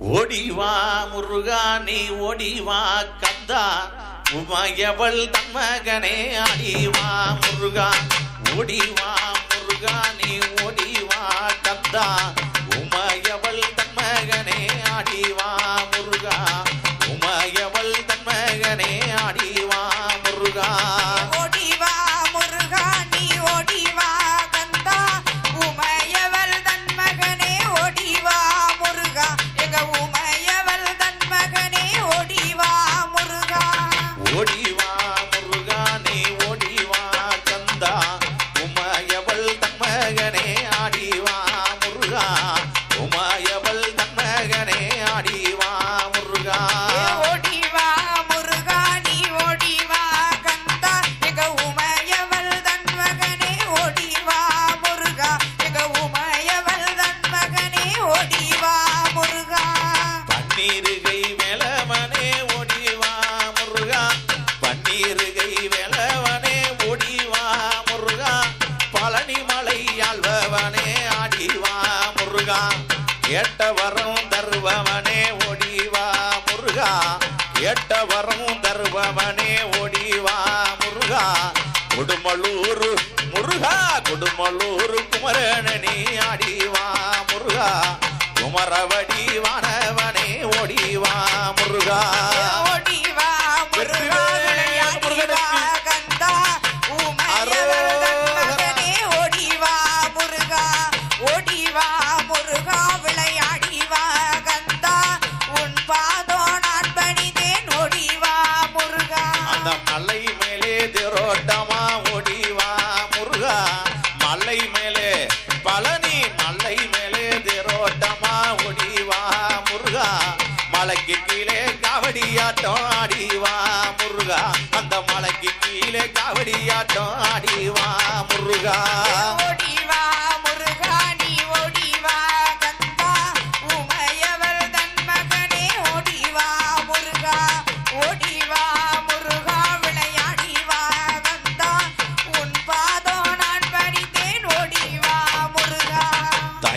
ஓடிவா முருகா நீ ஓடிவா கந்தா. உமையவள் தன்மகனே அடிவா முருகா. ஓடிவா ஏட்ட வரம் தருபவனே ஒடிவா முருகா. ஏட்ட வரம் தருபவனே ஒடிவா முருகா. கொடுமலூர் முருகா கொடுமலூர் குமரனே ஆடிவா முருகா. குமரவடி வானவனே ஓடிவா முருகா. பழனி மலை மேலே தேரோட்டமா ஒடிவா முருகா. மலைக்கு கீழே காவடியாட்டம் ஆடிவா முருகா. அந்த மலைக்கு கீழே காவடியாட்டம் ஆடிவா முருகா. ஓடிவா முருகா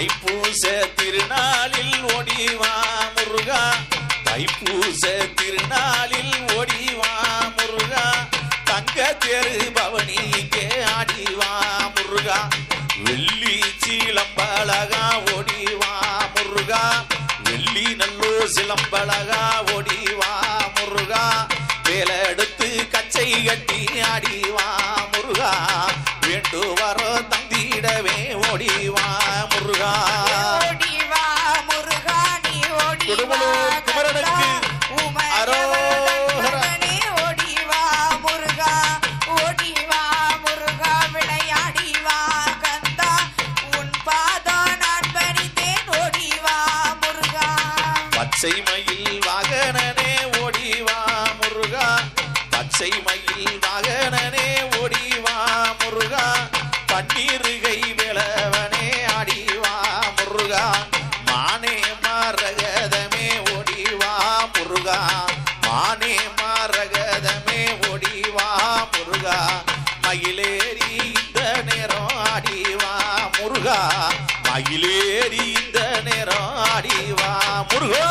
தைப்பூச திருநாளில் ஓடிவா முருகா. தைப்பூச திருநாளில் ஓடிவா முருகா. தங்க தெரு பவனிக்கே ஆடிவா முருகா. வெள்ளி சீலம்பழகா ஓடிவா முருகா. வெள்ளி நல்லூர் சிலம்பழகா ஓடிவா முருகா. வேலெடுத்து கச்சை கட்டி ஆடிவா முருகா. வேண்டு வரோ தந்திடவே ஓடிவா. முருகா. கொடுமலூர் குமரனுக்கு அரோகரா. பச்சை மயில் வாகனனே ஓடிவா முருகா. பச்சை மயில் வாகனனே ஓடிவா முருகா. பன்னீருகை முருகா மானே மாரகதமே ஒடிவா முருகா மயிலேறி இந்த நேரம் ஆடிவா முருகா மயிலேறி இந்த நேரம் ஆடிவா முருகா.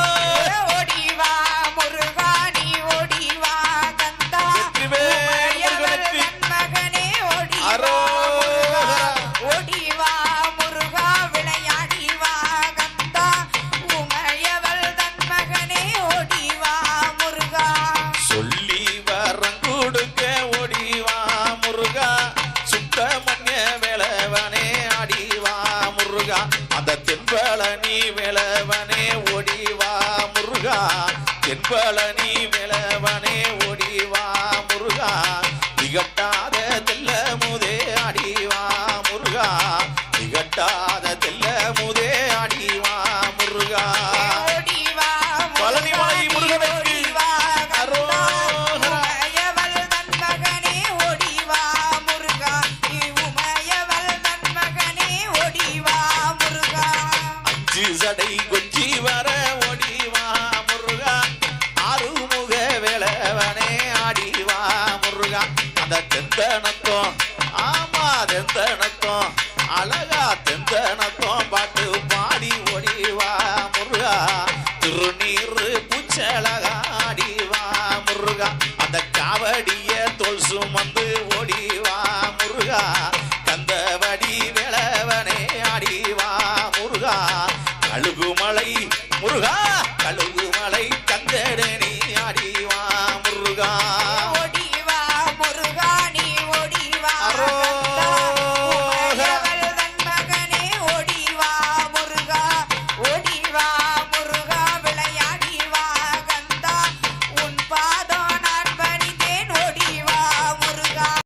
பழனி வேளவனே ஒடிவா முருகா. தென்பழனி வேளவனே அழகா தெம்பனத்தோம் பாட்டு பாடி ஒடிவா முருகா. திருநீர் பூச்சழகாடிவா முருகா. அந்த காவடிய தோல் சுமந்து ஓடிவா முருகா. கந்தவடி விளவனே ஆடிவா முருகா. கழுகுமலை முருகா. கழுகுமலை கந்தடனே